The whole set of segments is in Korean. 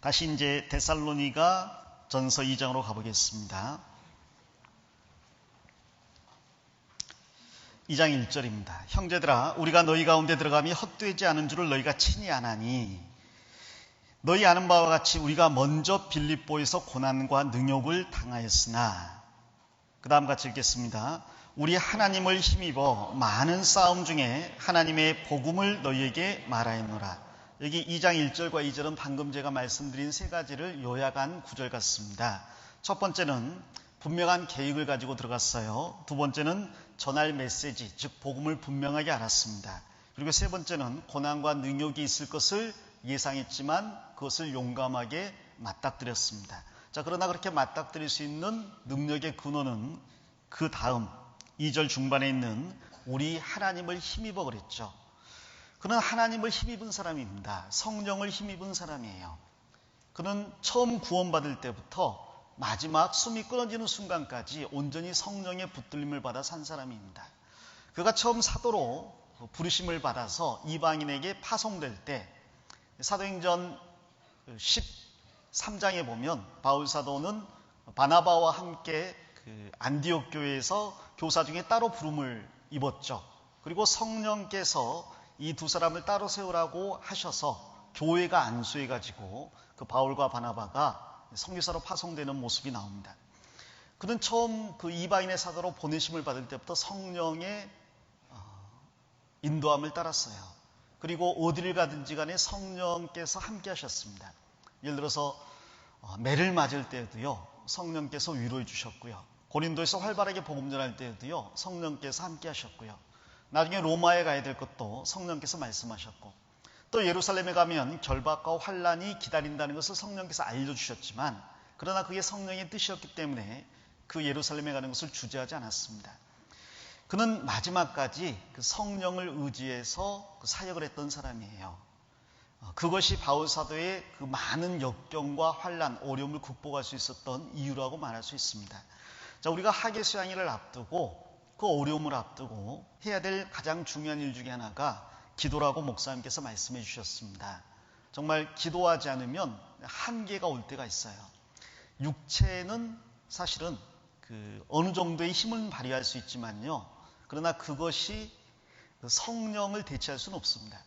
다시 이제 데살로니가 전서 2장으로 가보겠습니다. 2장 1절입니다. 형제들아, 우리가 너희 가운데 들어감이 헛되지 않은 줄을 너희가 친히 아나니, 너희 아는 바와 같이 우리가 먼저 빌립보에서 고난과 능욕을 당하였으나, 그 다음 같이 읽겠습니다. 우리 하나님을 힘입어 많은 싸움 중에 하나님의 복음을 너희에게 말하였노라. 여기 2장 1절과 2절은 방금 제가 말씀드린 세 가지를 요약한 구절 같습니다. 첫 번째는 분명한 계획을 가지고 들어갔어요. 두 번째는 전할 메시지, 즉 복음을 분명하게 알았습니다. 그리고 세 번째는 고난과 능력이 있을 것을 예상했지만 그것을 용감하게 맞닥뜨렸습니다. 자, 그러나 그렇게 맞닥뜨릴 수 있는 능력의 근원은 그 다음 2절 중반에 있는 우리 하나님을 힘입어 그랬죠. 그는 하나님을 힘입은 사람입니다. 성령을 힘입은 사람이에요. 그는 처음 구원받을 때부터 마지막 숨이 끊어지는 순간까지 온전히 성령의 붙들림을 받아 산 사람입니다. 그가 처음 사도로 부르심을 받아서 이방인에게 파송될 때 사도행전 13장에 보면 바울 사도는 바나바와 함께 그 안디옥 교회에서 교사 중에 따로 부름을 입었죠. 그리고 성령께서 이 두 사람을 따로 세우라고 하셔서 교회가 안수해 가지고 그 바울과 바나바가 성교사로 파송되는 모습이 나옵니다. 그는 처음 그 이방인의 사도로 보내심을 받을 때부터 성령의 어, 인도함을 따랐어요. 그리고 어디를 가든지 간에 성령께서 함께 하셨습니다. 예를 들어서 어, 매를 맞을 때도요 성령께서 위로해 주셨고요. 고린도에서 활발하게 복음 전할 때도요 성령께서 함께 하셨고요. 나중에 로마에 가야 될 것도 성령께서 말씀하셨고 또 예루살렘에 가면 결박과 환란이 기다린다는 것을 성령께서 알려주셨지만 그러나 그게 성령의 뜻이었기 때문에 그 예루살렘에 가는 것을 주저하지 않았습니다. 그는 마지막까지 그 성령을 의지해서 그 사역을 했던 사람이에요. 어, 그것이 바울 사도의 그 많은 역경과 환란, 어려움을 극복할 수 있었던 이유라고 말할 수 있습니다. 자, 우리가 하계 수양일을 앞두고 그 어려움을 앞두고 해야 될 가장 중요한 일 중에 하나가 기도라고 목사님께서 말씀해 주셨습니다. 정말 기도하지 않으면 한계가 올 때가 있어요. 육체는 사실은 그 어느 정도의 힘을 발휘할 수 있지만요. 그러나 그것이 그 성령을 대체할 수는 없습니다.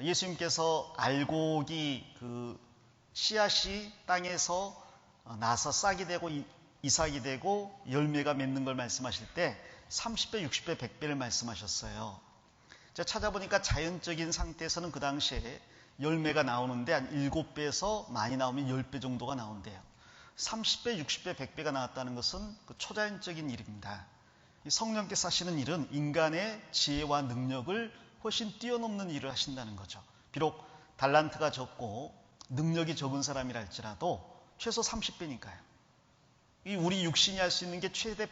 예수님께서 알곡이 그 씨앗이 땅에서 나서 싹이 되고 이삭이 되고 열매가 맺는 걸 말씀하실 때 30배, 60배, 100배를 말씀하셨어요. 제가 찾아보니까 자연적인 상태에서는 그 당시에 열매가 나오는데 한 7배에서 많이 나오면 10배 정도가 나온대요. 30배, 60배, 100배가 나왔다는 것은 그 초자연적인 일입니다. 성령께서 하시는 일은 인간의 지혜와 능력을 훨씬 뛰어넘는 일을 하신다는 거죠. 비록 달란트가 적고 능력이 적은 사람이라 할지라도 최소 30배니까요. 이 우리 육신이 할 수 있는 게 최대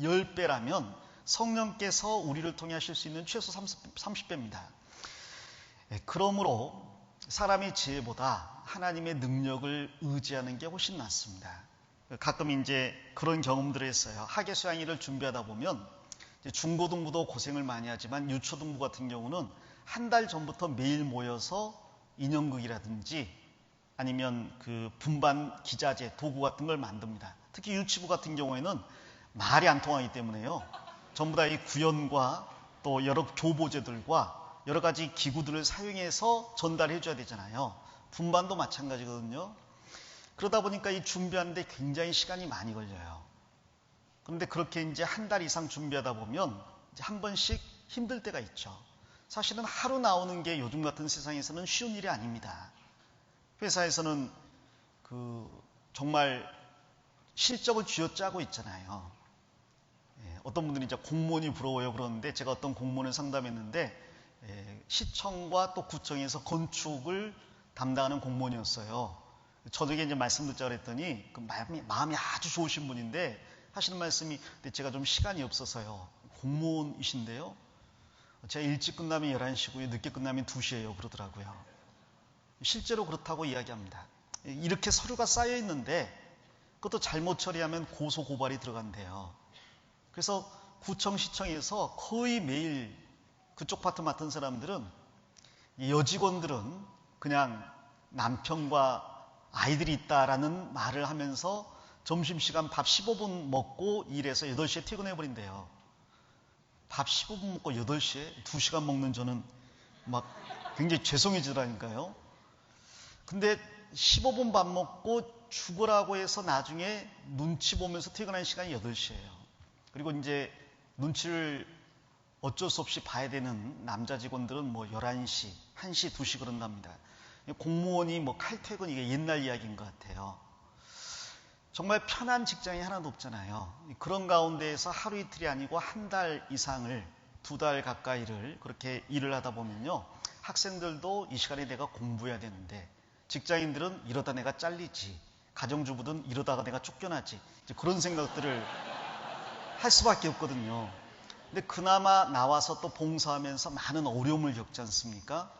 10배라면 성령께서 우리를 통해 하실 수 있는 최소 30, 배입니다 예, 그러므로 사람의 지혜보다 하나님의 능력을 의지하는 게 훨씬 낫습니다. 가끔 이제 그런 경험들을 했어요. 학예 수양일을 준비하다 보면 중고등부도 고생을 많이 하지만 유초등부 같은 경우는 한 달 전부터 매일 모여서 인형극이라든지 아니면 그 분반 기자재 도구 같은 걸 만듭니다. 특히 유치부 같은 경우에는 말이 안 통하기 때문에요. 전부 다 이 구연과 또 여러 조보제들과 여러 가지 기구들을 사용해서 전달해 줘야 되잖아요. 분반도 마찬가지거든요. 그러다 보니까 이 준비하는데 굉장히 시간이 많이 걸려요. 그런데 그렇게 이제 한 달 이상 준비하다 보면 이제 한 번씩 힘들 때가 있죠. 사실은 하루 나오는 게 요즘 같은 세상에서는 쉬운 일이 아닙니다. 회사에서는 그 정말 실적을 쥐어짜고 있잖아요. 어떤 분들이 이제 공무원이 부러워요 그러는데 제가 어떤 공무원을 상담했는데 예, 시청과 또 구청에서 건축을 담당하는 공무원이었어요. 저에게 이제 말씀 듣자 그랬더니 그 마음이, 마음이 아주 좋으신 분인데 하시는 말씀이 제가 좀 시간이 없어서요. 공무원이신데요. 제가 일찍 끝나면 11시고요. 늦게 끝나면 2시예요. 그러더라고요. 실제로 그렇다고 이야기합니다. 이렇게 서류가 쌓여 있는데 그것도 잘못 처리하면 고소 고발이 들어간대요. 그래서 구청 시청에서 거의 매일 그쪽 파트 맡은 사람들은 여직원들은 그냥 남편과 아이들이 있다라는 말을 하면서 점심시간 밥 15분 먹고 일해서 8시에 퇴근해 버린대요. 밥 15분 먹고 8시에 2시간 먹는 저는 막 굉장히 죄송해지더라니까요. 근데 15분 밥 먹고 죽으라고 해서 나중에 눈치 보면서 퇴근하는 시간이 8시예요. 그리고 이제 눈치를 어쩔 수 없이 봐야 되는 남자 직원들은 뭐 11시, 1시, 2시 그런답니다. 공무원이 뭐 칼퇴근 이게 옛날 이야기인 것 같아요. 정말 편한 직장이 하나도 없잖아요. 그런 가운데에서 하루 이틀이 아니고 한 달 이상을 두 달 가까이를 그렇게 일을 하다 보면요. 학생들도 이 시간에 내가 공부해야 되는데 직장인들은 이러다 내가 잘리지. 가정주부든 이러다가 내가 쫓겨나지. 그런 생각들을 할 수밖에 없거든요. 근데 그나마 나와서 또 봉사하면서 많은 어려움을 겪지 않습니까?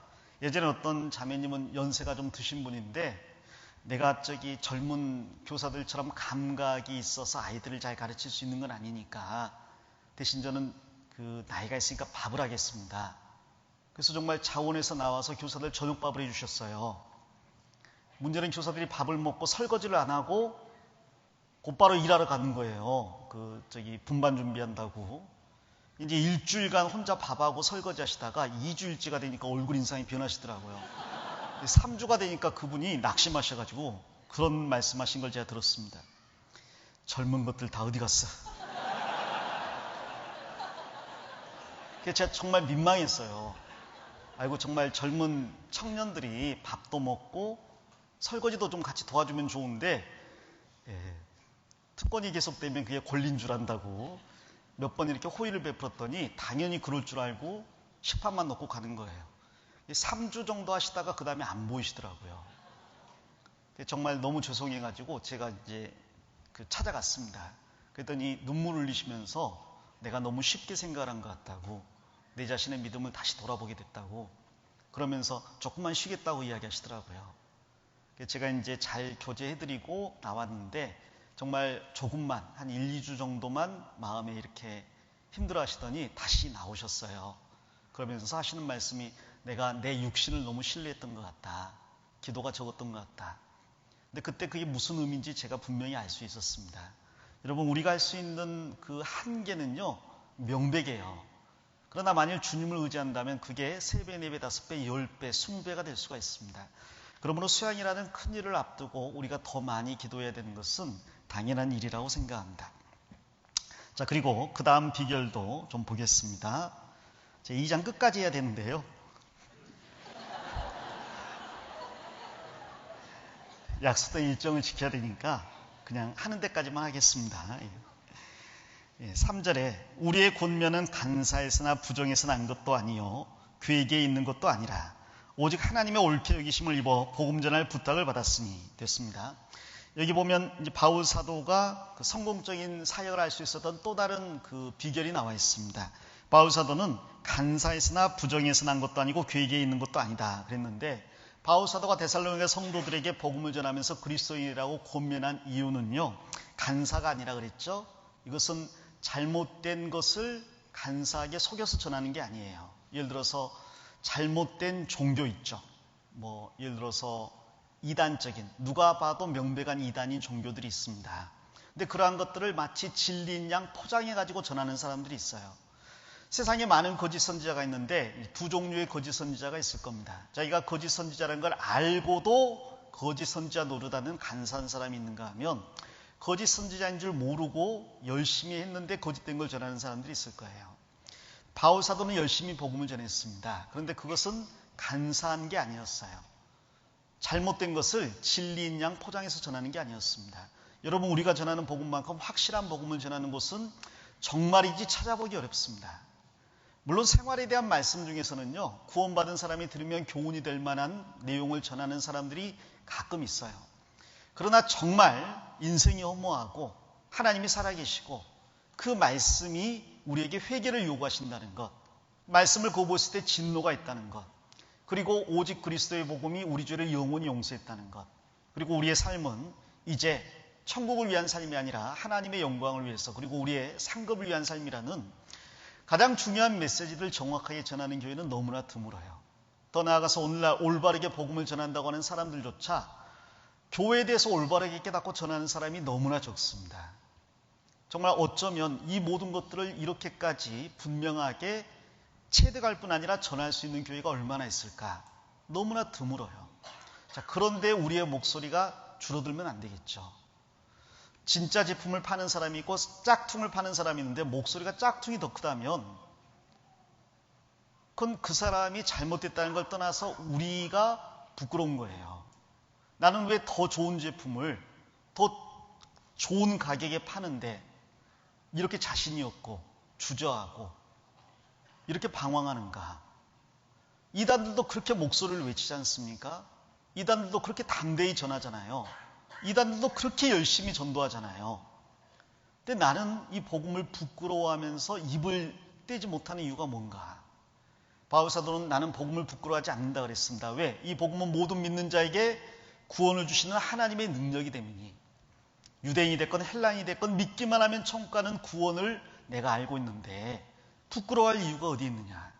예전에 어떤 자매님은 연세가 좀 드신 분인데 내가 저기 젊은 교사들처럼 감각이 있어서 아이들을 잘 가르칠 수 있는 건 아니니까 대신 저는 그 나이가 있으니까 밥을 하겠습니다. 그래서 정말 자원에서 나와서 교사들 저녁밥을 해주셨어요. 문제는 교사들이 밥을 먹고 설거지를 안 하고 곧바로 일하러 가는 거예요. 그 저기 분반 준비한다고. 이제 일주일간 혼자 밥하고 설거지 하시다가 2주일째가 되니까 얼굴 인상이 변하시더라고요. 3주가 되니까 그분이 낙심하셔가지고 그런 말씀하신 걸 제가 들었습니다. 젊은 것들 다 어디 갔어? 제가 정말 민망했어요. 아이고 정말 젊은 청년들이 밥도 먹고 설거지도 좀 같이 도와주면 좋은데 예, 특권이 계속되면 그게 권린 줄 안다고 몇 번 이렇게 호의를 베풀었더니 당연히 그럴 줄 알고 식판만 넣고 가는 거예요. 3주 정도 하시다가 그 다음에 안 보이시더라고요. 정말 너무 죄송해가지고 제가 이제 그 찾아갔습니다. 그랬더니 눈물 흘리시면서 내가 너무 쉽게 생각한 것 같다고 내 자신의 믿음을 다시 돌아보게 됐다고 그러면서 조금만 쉬겠다고 이야기하시더라고요. 제가 이제 잘 교제해드리고 나왔는데 정말 조금만 한 1, 2주 정도만 마음에 이렇게 힘들어 하시더니 다시 나오셨어요. 그러면서 하시는 말씀이 내가 내 육신을 너무 신뢰했던 것 같다. 기도가 적었던 것 같다. 근데 그때 그게 무슨 의미인지 제가 분명히 알 수 있었습니다. 여러분, 우리가 할 수 있는 그 한계는요, 명백해요. 그러나 만일 주님을 의지한다면 그게 3배, 4배, 5배, 10배, 20배가 될 수가 있습니다. 그러므로 수양이라는 큰 일을 앞두고 우리가 더 많이 기도해야 되는 것은 당연한 일이라고 생각합니다. 자, 그리고 그 다음 비결도 좀 보겠습니다. 제 2장 끝까지 해야 되는데요. 약속된 일정을 지켜야 되니까 그냥 하는 데까지만 하겠습니다. 3절에 예, 우리의 권면은 간사에서나 부정에서 난 것도 아니요 그에게 있는 것도 아니라 오직 하나님의 옳게 여기심을 입어 복음 전할 부탁을 받았으니 됐습니다. 여기 보면 바울 사도가 그 성공적인 사역을 할 수 있었던 또 다른 그 비결이 나와 있습니다. 바울 사도는 간사에서나 부정에서 난 것도 아니고 그에게 있는 것도 아니다 그랬는데 바울 사도가 데살로니가 성도들에게 복음을 전하면서 그리스도인이라고 권면한 이유는요. 간사가 아니라 그랬죠. 이것은 잘못된 것을 간사하게 속여서 전하는 게 아니에요. 예를 들어서 잘못된 종교 있죠. 뭐 예를 들어서 이단적인 누가 봐도 명백한 이단인 종교들이 있습니다. 근데 그러한 것들을 마치 진리인 양 포장해 가지고 전하는 사람들이 있어요. 세상에 많은 거짓 선지자가 있는데 두 종류의 거짓 선지자가 있을 겁니다. 자기가 거짓 선지자라는 걸 알고도 거짓 선지자 노릇하는 간사한 사람이 있는가 하면 거짓 선지자인 줄 모르고 열심히 했는데 거짓된 걸 전하는 사람들이 있을 거예요. 바울 사도는 열심히 복음을 전했습니다. 그런데 그것은 간사한 게 아니었어요. 잘못된 것을 진리인 양 포장해서 전하는 게 아니었습니다. 여러분 우리가 전하는 복음만큼 확실한 복음을 전하는 곳은 정말인지 찾아보기 어렵습니다. 물론 생활에 대한 말씀 중에서는요, 구원받은 사람이 들으면 교훈이 될 만한 내용을 전하는 사람들이 가끔 있어요. 그러나 정말 인생이 허무하고 하나님이 살아계시고 그 말씀이 우리에게 회개를 요구하신다는 것, 말씀을 거부했을 때 진노가 있다는 것, 그리고 오직 그리스도의 복음이 우리 죄를 영원히 용서했다는 것, 그리고 우리의 삶은 이제 천국을 위한 삶이 아니라 하나님의 영광을 위해서 그리고 우리의 상급을 위한 삶이라는 가장 중요한 메시지를 정확하게 전하는 교회는 너무나 드물어요. 더 나아가서 오늘날 올바르게 복음을 전한다고 하는 사람들조차 교회에 대해서 올바르게 깨닫고 전하는 사람이 너무나 적습니다. 정말 어쩌면 이 모든 것들을 이렇게까지 분명하게 체득할 뿐 아니라 전할 수 있는 교회가 얼마나 있을까? 너무나 드물어요. 자, 그런데 우리의 목소리가 줄어들면 안 되겠죠. 진짜 제품을 파는 사람이 있고 짝퉁을 파는 사람이 있는데 목소리가 짝퉁이 더 크다면 그건 그 사람이 잘못됐다는 걸 떠나서 우리가 부끄러운 거예요. 나는 왜 더 좋은 제품을 더 좋은 가격에 파는데 이렇게 자신이 없고 주저하고 이렇게 방황하는가? 이단들도 그렇게 목소리를 외치지 않습니까? 이단들도 그렇게 담대히 전하잖아요. 이단들도 그렇게 열심히 전도하잖아요. 근데 나는 이 복음을 부끄러워하면서 입을 떼지 못하는 이유가 뭔가? 바울 사도는 나는 복음을 부끄러워하지 않는다 그랬습니다. 왜? 이 복음은 모든 믿는 자에게 구원을 주시는 하나님의 능력이 되니 유대인이 됐건 헬라인이 됐건 믿기만 하면 천국 가는 구원을 내가 알고 있는데 부끄러워할 이유가 어디 있느냐?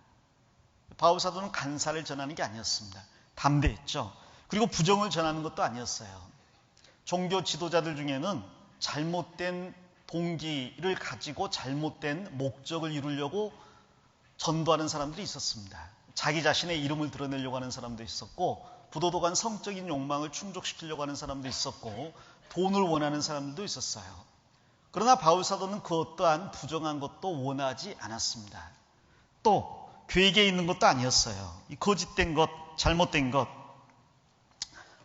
바울 사도는 간사를 전하는 게 아니었습니다. 담대했죠. 그리고 부정을 전하는 것도 아니었어요. 종교 지도자들 중에는 잘못된 동기를 가지고 잘못된 목적을 이루려고 전도하는 사람들이 있었습니다. 자기 자신의 이름을 드러내려고 하는 사람도 있었고 부도덕한 성적인 욕망을 충족시키려고 하는 사람도 있었고 돈을 원하는 사람들도 있었어요. 그러나 바울 사도는 그 어떠한 부정한 것도 원하지 않았습니다. 또 괴계에 있는 것도 아니었어요. 이 거짓된 것, 잘못된 것,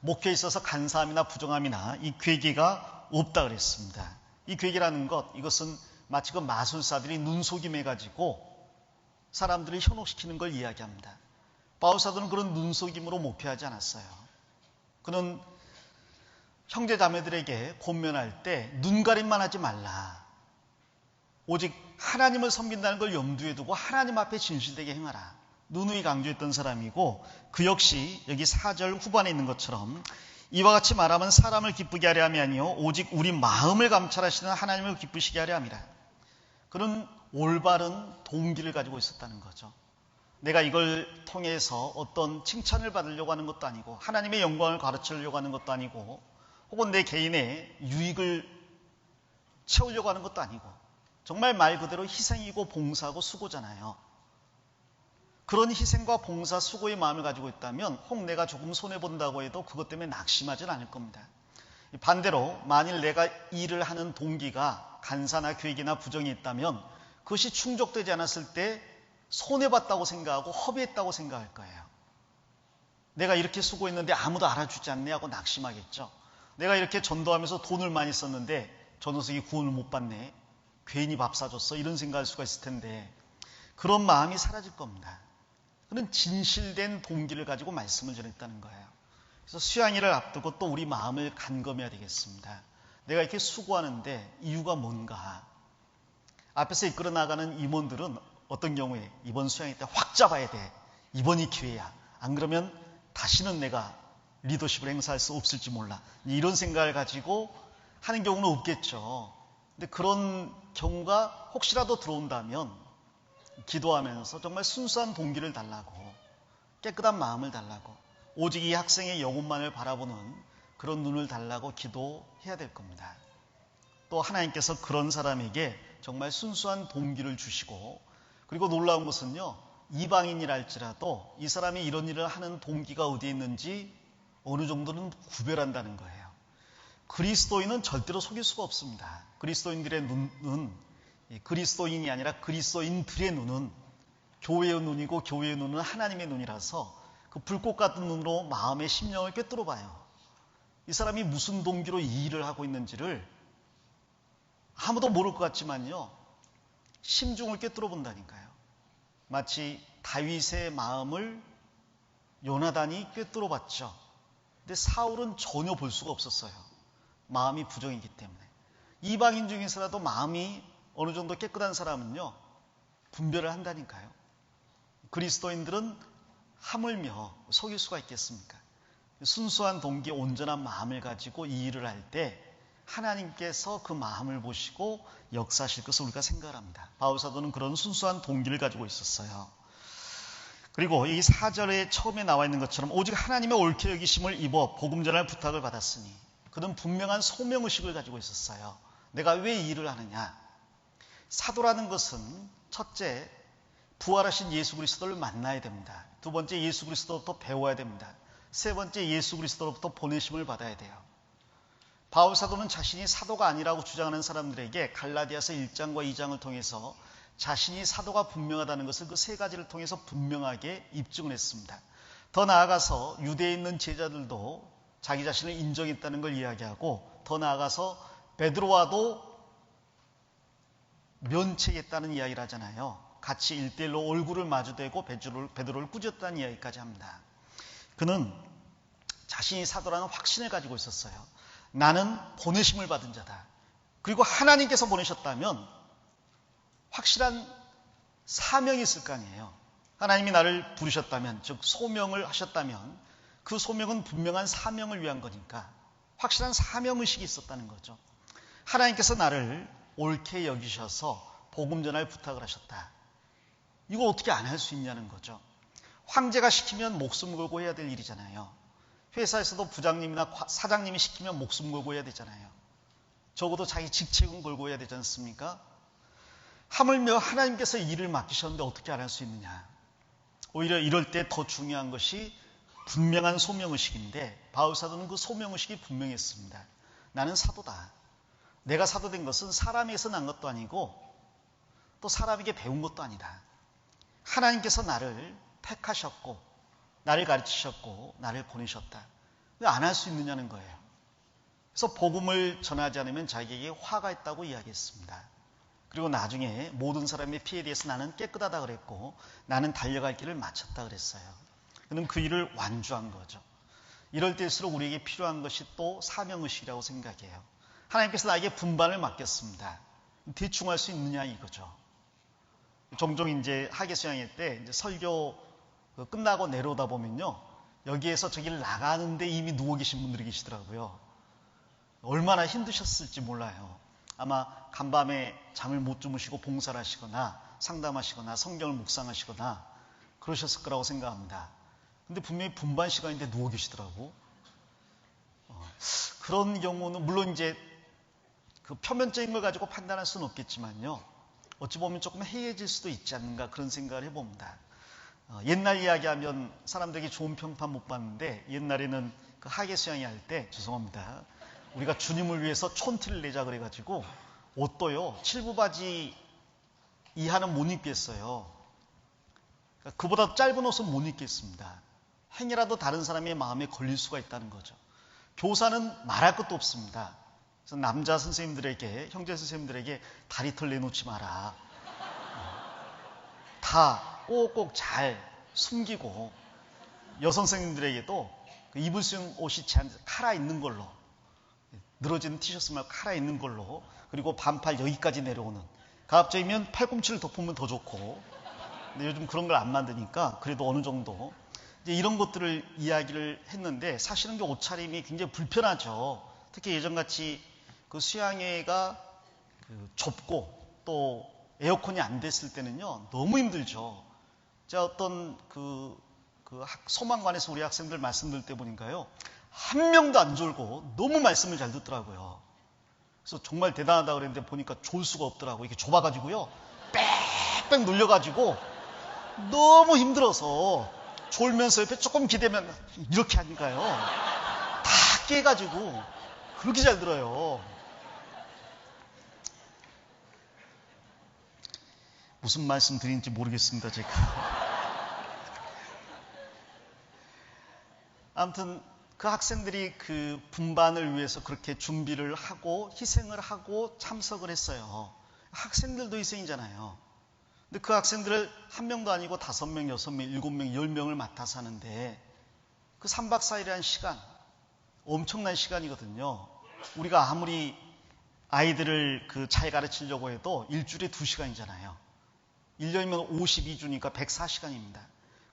목회에 있어서 간사함이나 부정함이나 이 괴계가 없다 그랬습니다. 이 괴계라는 것, 이것은 마치 그 마술사들이 눈속임해 가지고 사람들을 현혹시키는 걸 이야기합니다. 바울사도는 그런 눈속임으로 목회하지 않았어요. 그는 형제 자매들에게 권면할 때 눈가림만 하지 말라. 오직 하나님을 섬긴다는 걸 염두에 두고 하나님 앞에 진실되게 행하라. 누누이 강조했던 사람이고 그 역시 여기 4절 후반에 있는 것처럼 이와 같이 말하면 사람을 기쁘게 하려 함이 아니요 오직 우리 마음을 감찰하시는 하나님을 기쁘시게 하려 함이라. 그는 올바른 동기를 가지고 있었다는 거죠. 내가 이걸 통해서 어떤 칭찬을 받으려고 하는 것도 아니고 하나님의 영광을 가르치려고 하는 것도 아니고 혹은 내 개인의 유익을 채우려고 하는 것도 아니고 정말 말 그대로 희생이고 봉사하고 수고잖아요. 그런 희생과 봉사, 수고의 마음을 가지고 있다면 혹 내가 조금 손해본다고 해도 그것 때문에 낙심하지는 않을 겁니다. 반대로 만일 내가 일을 하는 동기가 간사나 계획이나 부정이 있다면 그것이 충족되지 않았을 때 손해봤다고 생각하고 허비했다고 생각할 거예요. 내가 이렇게 수고했는데 아무도 알아주지 않네 하고 낙심하겠죠. 내가 이렇게 전도하면서 돈을 많이 썼는데 저 녀석이 구원을 못 받네. 괜히 밥 사줬어. 이런 생각할 수가 있을 텐데 그런 마음이 사라질 겁니다. 그는 진실된 동기를 가지고 말씀을 전했다는 거예요. 그래서 수양일을 앞두고 또 우리 마음을 간검해야 되겠습니다. 내가 이렇게 수고하는데 이유가 뭔가? 앞에서 이끌어 나가는 임원들은 어떤 경우에 이번 수양일 때 확 잡아야 돼. 이번이 기회야. 안 그러면 다시는 내가 리더십을 행사할 수 없을지 몰라. 이런 생각을 가지고 하는 경우는 없겠죠. 근데 그런 경우가 혹시라도 들어온다면 기도하면서 정말 순수한 동기를 달라고 깨끗한 마음을 달라고 오직 이 학생의 영혼만을 바라보는 그런 눈을 달라고 기도해야 될 겁니다. 또 하나님께서 그런 사람에게 정말 순수한 동기를 주시고 그리고 놀라운 것은요 이방인이랄지라도 이 사람이 이런 일을 하는 동기가 어디에 있는지 어느 정도는 구별한다는 거예요. 그리스도인은 절대로 속일 수가 없습니다. 그리스도인들의 눈은 그리스도인이 아니라 그리스도인들의 눈은 교회의 눈이고 교회의 눈은 하나님의 눈이라서 그 불꽃 같은 눈으로 마음의 심령을 꿰뚫어 봐요. 이 사람이 무슨 동기로 이 일을 하고 있는지를 아무도 모를 것 같지만요. 심중을 꿰뚫어 본다니까요. 마치 다윗의 마음을 요나단이 꿰뚫어 봤죠. 근데 사울은 전혀 볼 수가 없었어요. 마음이 부정이기 때문에. 이방인 중에서라도 마음이 어느 정도 깨끗한 사람은요, 분별을 한다니까요. 그리스도인들은 하물며 속일 수가 있겠습니까? 순수한 동기, 온전한 마음을 가지고 이 일을 할 때 하나님께서 그 마음을 보시고 역사하실 것을 우리가 생각합니다. 바울사도는 그런 순수한 동기를 가지고 있었어요. 그리고 이 4절에 처음에 나와 있는 것처럼 오직 하나님의 옳게 여기심을 입어 복음 전할 부탁을 받았으니 그는 분명한 소명의식을 가지고 있었어요. 내가 왜이 일을 하느냐? 사도라는 것은 첫째 부활하신 예수 그리스도를 만나야 됩니다. 두 번째 예수 그리스도부터 배워야 됩니다. 세 번째 예수 그리스도로부터 보내심을 받아야 돼요. 바울 사도는 자신이 사도가 아니라고 주장하는 사람들에게 갈라디아서 1장과 2장을 통해서 자신이 사도가 분명하다는 것을 그 세 가지를 통해서 분명하게 입증을 했습니다. 더 나아가서 유대에 있는 제자들도 자기 자신을 인정했다는 걸 이야기하고 더 나아가서 베드로와도 면책했다는 이야기를 하잖아요. 같이 일대일로 얼굴을 마주대고 베드로를, 베드로를 꾸짖었다는 이야기까지 합니다. 그는 자신이 사도라는 확신을 가지고 있었어요. 나는 보내심을 받은 자다. 그리고 하나님께서 보내셨다면 확실한 사명이 있을 거 아니에요. 하나님이 나를 부르셨다면, 즉 소명을 하셨다면 그 소명은 분명한 사명을 위한 거니까 확실한 사명의식이 있었다는 거죠. 하나님께서 나를 옳게 여기셔서 복음 전할 부탁을 하셨다. 이거 어떻게 안 할 수 있냐는 거죠. 황제가 시키면 목숨 걸고 해야 될 일이잖아요. 회사에서도 부장님이나 사장님이 시키면 목숨 걸고 해야 되잖아요. 적어도 자기 직책은 걸고 해야 되지 않습니까? 하물며 하나님께서 일을 맡기셨는데 어떻게 안 할 수 있느냐. 오히려 이럴 때 더 중요한 것이 분명한 소명의식인데 바울사도는 그 소명의식이 분명했습니다. 나는 사도다. 내가 사도된 것은 사람에서 난 것도 아니고 또 사람에게 배운 것도 아니다. 하나님께서 나를 택하셨고 나를 가르치셨고 나를 보내셨다. 왜 안 할 수 있느냐는 거예요. 그래서 복음을 전하지 않으면 자기에게 화가 있다고 이야기했습니다. 그리고 나중에 모든 사람의 피해에 대해서 나는 깨끗하다 그랬고 나는 달려갈 길을 마쳤다 그랬어요. 그는 그 일을 완주한 거죠. 이럴 때일수록 우리에게 필요한 것이 또 사명의식이라고 생각해요. 하나님께서 나에게 분반을 맡겼습니다. 대충 할 수 있느냐 이거죠. 종종 이제 하계 수양일 때 이제 설교 그 끝나고 내려오다 보면요. 여기에서 저기를 나가는데 이미 누워 계신 분들이 계시더라고요. 얼마나 힘드셨을지 몰라요. 아마 간밤에 잠을 못 주무시고 봉사를 하시거나 상담하시거나 성경을 묵상하시거나 그러셨을 거라고 생각합니다. 근데 분명히 분반 시간인데 누워 계시더라고. 어, 그런 경우는 물론 이제 그 표면적인 걸 가지고 판단할 수는 없겠지만요. 어찌 보면 조금 해이해질 수도 있지 않는가 그런 생각을 해봅니다. 어, 옛날 이야기하면 사람들에게 좋은 평판 못 받는데 옛날에는 그 하계 수양이 할 때 죄송합니다. 우리가 주님을 위해서 촌티를 내자 그래가지고 옷도요 칠부 바지 이하는 못 입겠어요. 그러니까 그보다 짧은 옷은 못 입겠습니다. 행이라도 다른 사람의 마음에 걸릴 수가 있다는 거죠. 교사는 말할 것도 없습니다. 그래서 남자 선생님들에게, 형제 선생님들에게 다리털 내놓지 마라. 다 꼭꼭 잘 숨기고 여성 선생님들에게도 그 입을 수 있는 옷이 칼아 있는 걸로 늘어지는 티셔츠 말고 칼아 있는 걸로 그리고 반팔 여기까지 내려오는 가급적이면 팔꿈치를 덮으면 더 좋고 근데 요즘 그런 걸 안 만드니까 그래도 어느 정도 이런 것들을 이야기를 했는데 사실은 그 옷차림이 굉장히 불편하죠. 특히 예전같이 그 수양회가 그 좁고 또 에어컨이 안 됐을 때는요 너무 힘들죠. 제가 어떤 그, 그 소망관에서 우리 학생들 말씀 들을 때 보니까요 한 명도 안 졸고 너무 말씀을 잘 듣더라고요. 그래서 정말 대단하다 그랬는데 보니까 졸 수가 없더라고. 이게 좁아가지고요 빽빽 눌려가지고 너무 힘들어서 졸면서 옆에 조금 기대면 이렇게 하니까요. 다 깨가지고 그렇게 잘 들어요. 무슨 말씀 드리는지 모르겠습니다, 제가. 아무튼 그 학생들이 그 분반을 위해서 그렇게 준비를 하고 희생을 하고 참석을 했어요. 학생들도 희생이잖아요. 근데 그 학생들을 한 명도 아니고 다섯 명, 여섯 명, 일곱 명, 열 명을 맡아서 하는데 그 3박 4일이라는 시간 엄청난 시간이거든요. 우리가 아무리 아이들을 그잘 가르치려고 해도 일주일에 두 시간이잖아요. 1년이면 52주니까 104시간입니다.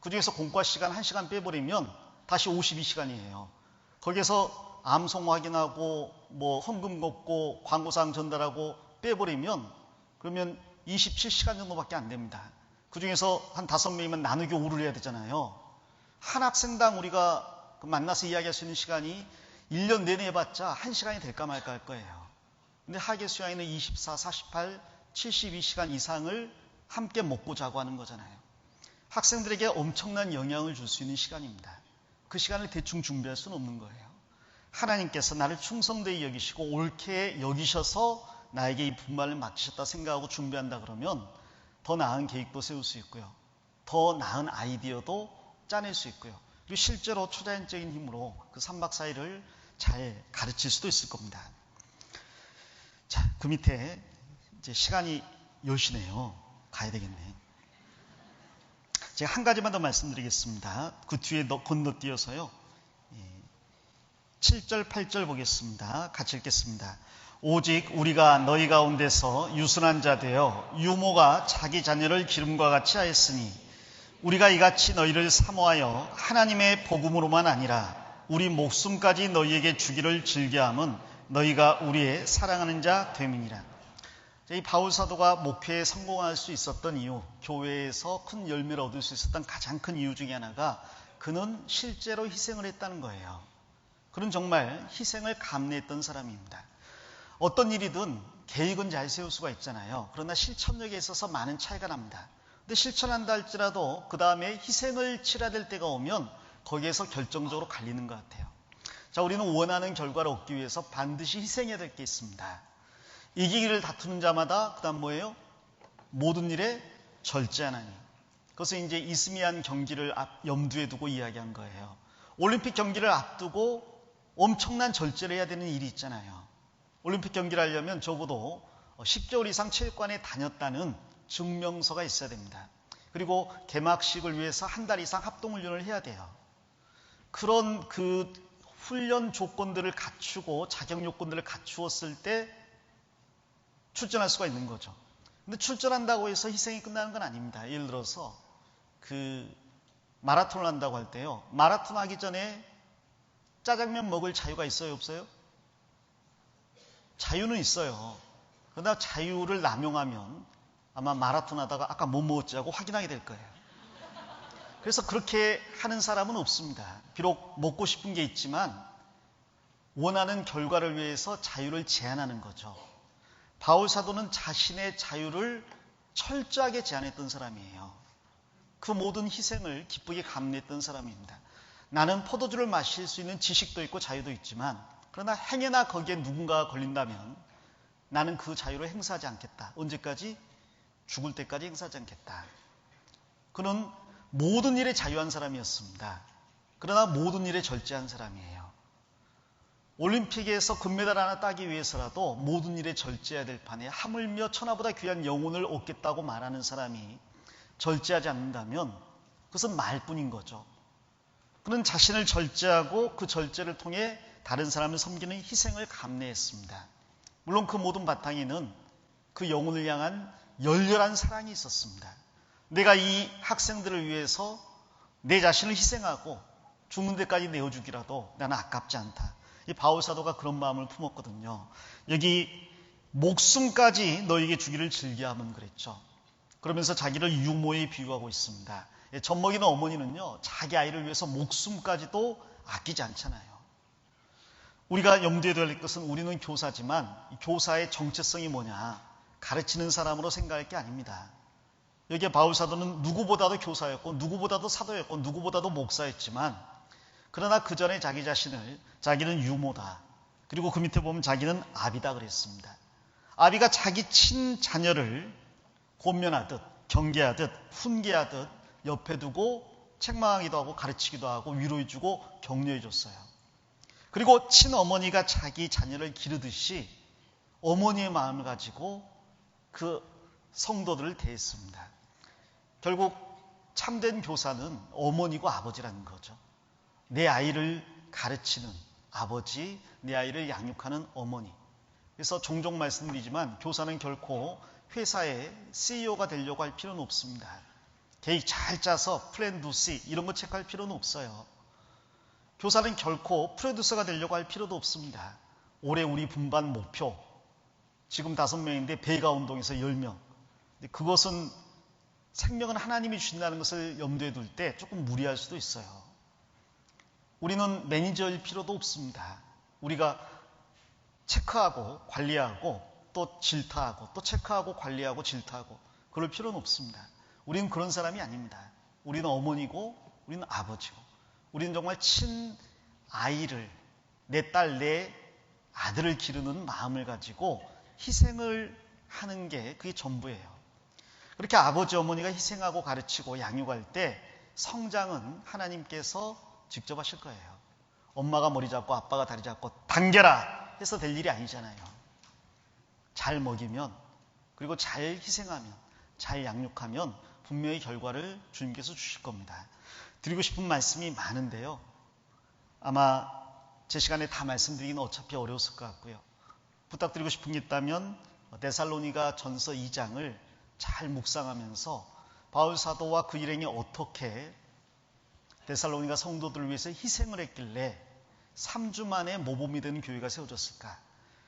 그 중에서 공과 시간 1시간 빼버리면 다시 52시간이에요. 거기에서 암송 확인하고 뭐 헌금 걷고 광고사항 전달하고 빼버리면 그러면 27시간 정도밖에 안 됩니다. 그 중에서 한 다섯 명이면 나누기 5를 해야 되잖아요. 한 학생당 우리가 그 만나서 이야기할 수 있는 시간이 1년 내내 해봤자 한 시간이 될까 말까 할 거예요. 근데 하계 수양에는 24, 48, 72시간 이상을 함께 먹고 자고 하는 거잖아요. 학생들에게 엄청난 영향을 줄 수 있는 시간입니다. 그 시간을 대충 준비할 수는 없는 거예요. 하나님께서 나를 충성되이 여기시고 옳게 여기셔서 나에게 이 분말을 맡기셨다 생각하고 준비한다 그러면 더 나은 계획도 세울 수 있고요. 더 나은 아이디어도 짜낼 수 있고요. 그리고 실제로 초자연적인 힘으로 그 3박 4일을 잘 가르칠 수도 있을 겁니다. 자, 그 밑에 이제 시간이 10시네요. 가야 되겠네. 제가 한 가지만 더 말씀드리겠습니다. 그 뒤에 건너뛰어서요. 7절, 8절 보겠습니다. 같이 읽겠습니다. 오직 우리가 너희 가운데서 유순한 자 되어 유모가 자기 자녀를 기름과 같이 하였으니 우리가 이같이 너희를 사모하여 하나님의 복음으로만 아니라 우리 목숨까지 너희에게 주기를 즐겨함은 너희가 우리의 사랑하는 자 됨이니라. 이 바울 사도가 목회에 성공할 수 있었던 이유, 교회에서 큰 열매를 얻을 수 있었던 가장 큰 이유 중에 하나가 그는 실제로 희생을 했다는 거예요. 그는 정말 희생을 감내했던 사람입니다. 어떤 일이든 계획은 잘 세울 수가 있잖아요. 그러나 실천력에 있어서 많은 차이가 납니다. 근데 실천한다 할지라도 그 다음에 희생을 치러야 될 때가 오면 거기에서 결정적으로 갈리는 것 같아요. 자, 우리는 원하는 결과를 얻기 위해서 반드시 희생해야 될 게 있습니다. 이기기를 다투는 자마다 그 다음 뭐예요? 모든 일에 절제하나니. 그것은 이제 이스미안 경기를 염두에 두고 이야기한 거예요. 올림픽 경기를 앞두고 엄청난 절제를 해야 되는 일이 있잖아요. 올림픽 경기를 하려면 적어도 10개월 이상 체육관에 다녔다는 증명서가 있어야 됩니다. 그리고 개막식을 위해서 한 달 이상 합동훈련을 해야 돼요. 그런 그 훈련 조건들을 갖추고 자격 요건들을 갖추었을 때 출전할 수가 있는 거죠. 근데 출전한다고 해서 희생이 끝나는 건 아닙니다. 예를 들어서 그 마라톤을 한다고 할 때요. 마라톤 하기 전에 짜장면 먹을 자유가 있어요, 없어요? 자유는 있어요. 그러나 자유를 남용하면 아마 마라톤 하다가 아까 뭐 먹었지 하고 확인하게 될 거예요. 그래서 그렇게 하는 사람은 없습니다. 비록 먹고 싶은 게 있지만 원하는 결과를 위해서 자유를 제한하는 거죠. 바울 사도는 자신의 자유를 철저하게 제한했던 사람이에요. 그 모든 희생을 기쁘게 감내했던 사람입니다. 나는 포도주를 마실 수 있는 지식도 있고 자유도 있지만 그러나 행여나 거기에 누군가가 걸린다면 나는 그 자유를 행사하지 않겠다. 언제까지? 죽을 때까지 행사하지 않겠다. 그는 모든 일에 자유한 사람이었습니다. 그러나 모든 일에 절제한 사람이에요. 올림픽에서 금메달 하나 따기 위해서라도 모든 일에 절제해야 될 판에 하물며 천하보다 귀한 영혼을 얻겠다고 말하는 사람이 절제하지 않는다면 그것은 말뿐인 거죠. 그는 자신을 절제하고 그 절제를 통해 다른 사람을 섬기는 희생을 감내했습니다. 물론 그 모든 바탕에는 그 영혼을 향한 열렬한 사랑이 있었습니다. 내가 이 학생들을 위해서 내 자신을 희생하고 죽는 데까지 내어주기라도 나는 아깝지 않다. 이 바울 사도가 그런 마음을 품었거든요. 여기 목숨까지 너에게 주기를 즐겨하면 그랬죠. 그러면서 자기를 유모에 비유하고 있습니다. 예, 젖먹이는 어머니는요, 자기 아이를 위해서 목숨까지도 아끼지 않잖아요. 우리가 염두에 둬야 할 것은 우리는 교사지만 교사의 정체성이 뭐냐? 가르치는 사람으로 생각할 게 아닙니다. 여기에 바울 사도는 누구보다도 교사였고 누구보다도 사도였고 누구보다도 목사였지만 그러나 그 전에 자기 자신을 자기는 유모다. 그리고 그 밑에 보면 자기는 아비다 그랬습니다. 아비가 자기 친 자녀를 권면하듯 경계하듯 훈계하듯 옆에 두고 책망하기도 하고 가르치기도 하고 위로해주고 격려해줬어요. 그리고 친어머니가 자기 자녀를 기르듯이 어머니의 마음을 가지고 그 성도들을 대했습니다. 결국 참된 교사는 어머니고 아버지라는 거죠. 내 아이를 가르치는 아버지, 내 아이를 양육하는 어머니. 그래서 종종 말씀드리지만 교사는 결코 회사의 CEO가 되려고 할 필요는 없습니다. 계획 잘 짜서 플랜 두시 이런 거 체크할 필요는 없어요. 교사는 결코 프로듀서가 되려고 할 필요도 없습니다. 올해 우리 분반 목표 지금 다섯 명인데 배가 운동에서 열 명. 그것은 생명은 하나님이 주신다는 것을 염두에 둘 때 조금 무리할 수도 있어요. 우리는 매니저일 필요도 없습니다. 우리가 체크하고 관리하고 또 질타하고 또 체크하고 관리하고 질타하고 그럴 필요는 없습니다. 우리는 그런 사람이 아닙니다. 우리는 어머니고 우리는 아버지고 우리는 정말 친 아이를 내 딸, 내 아들을 기르는 마음을 가지고 희생을 하는 게 그게 전부예요. 그렇게 아버지, 어머니가 희생하고 가르치고 양육할 때 성장은 하나님께서 직접 하실 거예요. 엄마가 머리 잡고 아빠가 다리 잡고 당겨라 해서 될 일이 아니잖아요. 잘 먹이면 그리고 잘 희생하면 잘 양육하면 분명히 결과를 주님께서 주실 겁니다. 드리고 싶은 말씀이 많은데요. 아마 제 시간에 다 말씀드리기는 어차피 어려웠을 것 같고요. 부탁드리고 싶은 게 있다면 데살로니가 전서 2장을 잘 묵상하면서 바울 사도와 그 일행이 어떻게 데살로니가 성도들을 위해서 희생을 했길래 3주 만에 모범이 되는 교회가 세워졌을까?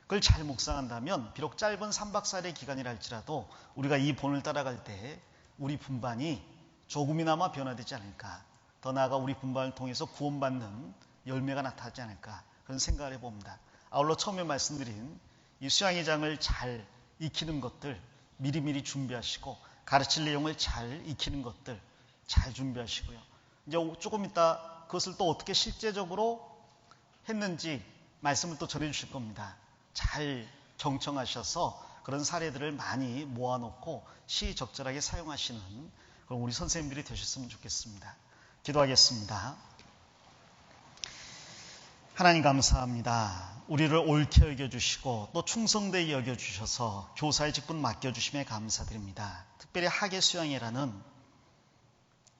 그걸 잘 묵상한다면 비록 짧은 3박 4일의 기간이라 할지라도 우리가 이 본을 따라갈 때 우리 분반이 조금이나마 변화되지 않을까? 더 나아가 우리 분반을 통해서 구원받는 열매가 나타나지 않을까? 그런 생각을 해봅니다. 아울러 처음에 말씀드린 이 수양회장을 잘 익히는 것들 미리미리 준비하시고 가르칠 내용을 잘 익히는 것들 잘 준비하시고요. 이제 조금 이따 그것을 또 어떻게 실제적으로 했는지 말씀을 또 전해주실 겁니다. 잘 경청하셔서 그런 사례들을 많이 모아놓고 시적절하게 사용하시는 그런 우리 선생님들이 되셨으면 좋겠습니다. 기도하겠습니다. 하나님 감사합니다. 우리를 옳게 여겨주시고 또 충성되게 여겨주셔서 교사의 직분 맡겨주심에 감사드립니다. 특별히 학예 수양이라는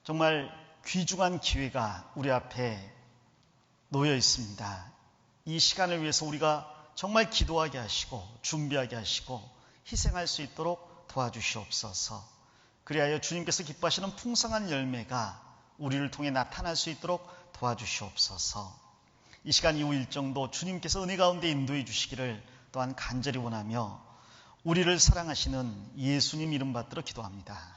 정말 귀중한 기회가 우리 앞에 놓여 있습니다. 이 시간을 위해서 우리가 정말 기도하게 하시고 준비하게 하시고 희생할 수 있도록 도와주시옵소서. 그리하여 주님께서 기뻐하시는 풍성한 열매가 우리를 통해 나타날 수 있도록 도와주시옵소서. 이 시간 이후 일정도 주님께서 은혜 가운데 인도해 주시기를 또한 간절히 원하며 우리를 사랑하시는 예수님 이름 받들어 기도합니다.